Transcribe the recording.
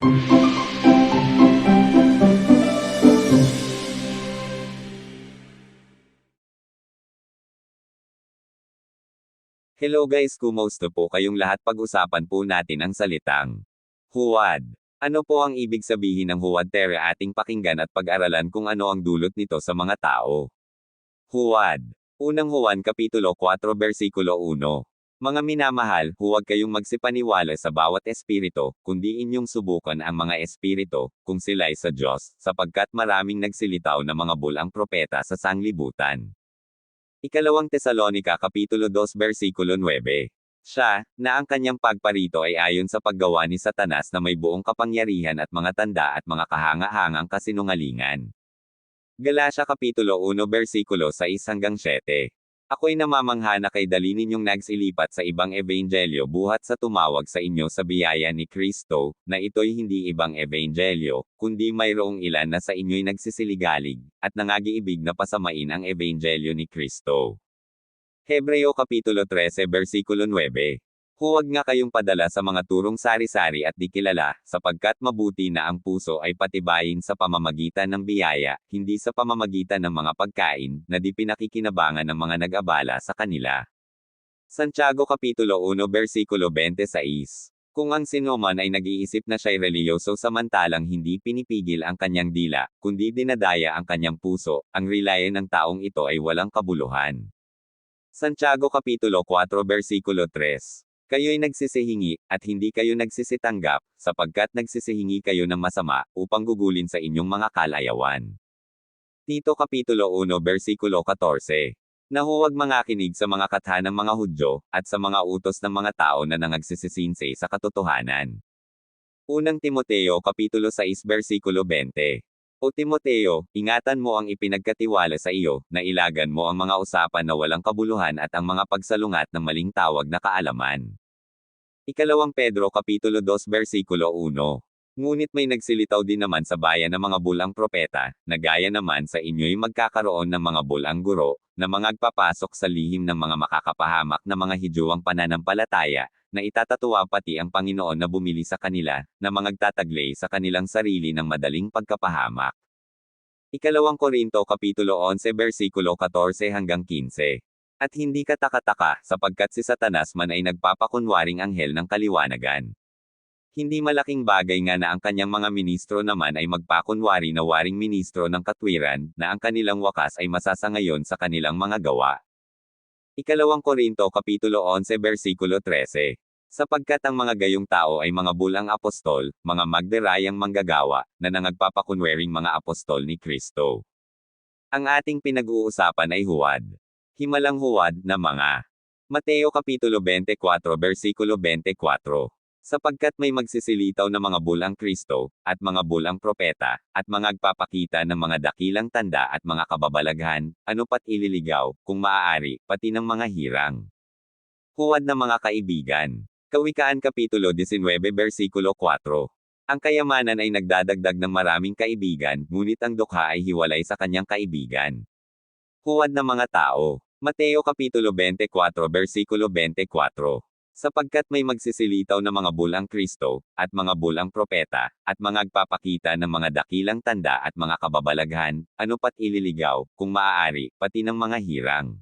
Hello guys, kumusta po kayong lahat? Pag-usapan po natin ang salitang huwad. Ano po ang ibig sabihin ng huwad tere ating pakinggan at pag-aralan kung ano ang dulot nito sa mga tao. Huwad. Unang Juan Kapitulo 4 Versikulo 1. Mga minamahal, huwag kayong magsipaniwala sa bawat espiritu, kundi inyong subukan ang mga espiritu, kung sila'y sa Diyos, sapagkat maraming nagsilitaw na mga bulang propeta sa sanglibutan. Ikalawang Tesalonika Kapitulo 2 Versikulo 9. Siya, na ang kanyang pagparito ay ayon sa paggawa ni Satanas na may buong kapangyarihan at mga tanda at mga kahanga-hangang kasinungalingan. Galatia Kapitulo 1 Versikulo 6 hanggang 7. Ako'y namamangha na kay dali ninyong nagsilipat sa ibang ebanghelyo buhat sa tumawag sa inyo sa biyaya ni Kristo, na ito'y hindi ibang ebanghelyo, kundi mayroong ilan na sa inyo'y nagsisiligalig, at nangagiibig na pasamain ang ebanghelyo ni Kristo. Hebreo Kapitulo 13 Versikulo 9. Huwag nga kayong padala sa mga turong sari-sari at di kilala, sapagkat mabuti na ang puso ay patibayin sa pamamagitan ng biyaya, hindi sa pamamagitan ng mga pagkain, na di pinakikinabangan ng mga nag-abala sa kanila. Santiago Kapitulo 1 Versikulo 26 Kung ang sinuman ay nag-iisip na siya'y reliyoso samantalang hindi pinipigil ang kanyang dila, kundi dinadaya ang kanyang puso, ang relayan ng taong ito ay walang kabuluhan. Santiago Kapitulo 4 Versikulo 3 Kayo'y nagsisihingi, at hindi kayo nagsisitanggap, sapagkat nagsisihingi kayo ng masama, upang gugulin sa inyong mga kalayawan. Tito Kapitulo 1 Versikulo 14 Nahuwag mga kinig sa mga katha ng mga Hudyo, at sa mga utos ng mga tao na nangagsisisinse sa katotohanan. Unang Timoteo Kapitulo 6 Versikulo 20 O Timoteo, ingatan mo ang ipinagkatiwala sa iyo, na ilagan mo ang mga usapan na walang kabuluhan at ang mga pagsalungat ng maling tawag na kaalaman. Ikalawang Pedro Kapitulo 2 Versikulo 1. Ngunit may nagsilitaw din naman sa bayan ng mga bulang propeta, na gaya naman sa inyo'y magkakaroon ng mga bulang guro, na mga sa lihim ng mga makakapahamak na mga hijuwang pananampalataya, na itatatuwa pati ang Panginoon na bumili sa kanila, na mangagtataglay sa kanilang sarili ng madaling pagkapahamak. Ikalawang Korinto Kapitulo 11 Versikulo 14 hanggang 15. At hindi ka takataka, sapagkat si Satanas man ay nagpapakunwaring anghel ng kaliwanagan. Hindi malaking bagay nga na ang kanyang mga ministro naman ay magpakunwari na waring ministro ng katwiran, na ang kanilang wakas ay masasangayon sa kanilang mga gawa. Ikalawang Korinto Kapitulo 11 Versikulo 13. Sapagkat ang mga gayong tao ay mga bulang apostol, mga magderayang manggagawa, na nangagpapakunwering mga apostol ni Kristo. Ang ating pinag-uusapan ay huwad. Himalang huwad na mga. Mateo Kapitulo 24 Versikulo 24 Sapagkat may magsisilitaw na mga bulang Kristo, at mga bulang propeta, at mga agpapakita ng mga dakilang tanda at mga kababalaghan, ano pat ililigaw, kung maaari, pati ng mga hirang. Huwad na mga kaibigan. Kawikaan Kapitulo 19 Versikulo 4 Ang kayamanan ay nagdadagdag ng maraming kaibigan, ngunit ang dukha ay hiwalay sa kanyang kaibigan. Huwad na mga tao. Mateo Kapitulo 24 Versikulo 24 Sapagkat may magsisilitaw na mga bulang Kristo, at mga bulang propeta, at mga agpapakita ng mga dakilang tanda at mga kababalaghan, ano pat ililigaw, kung maaari, pati ng mga hirang.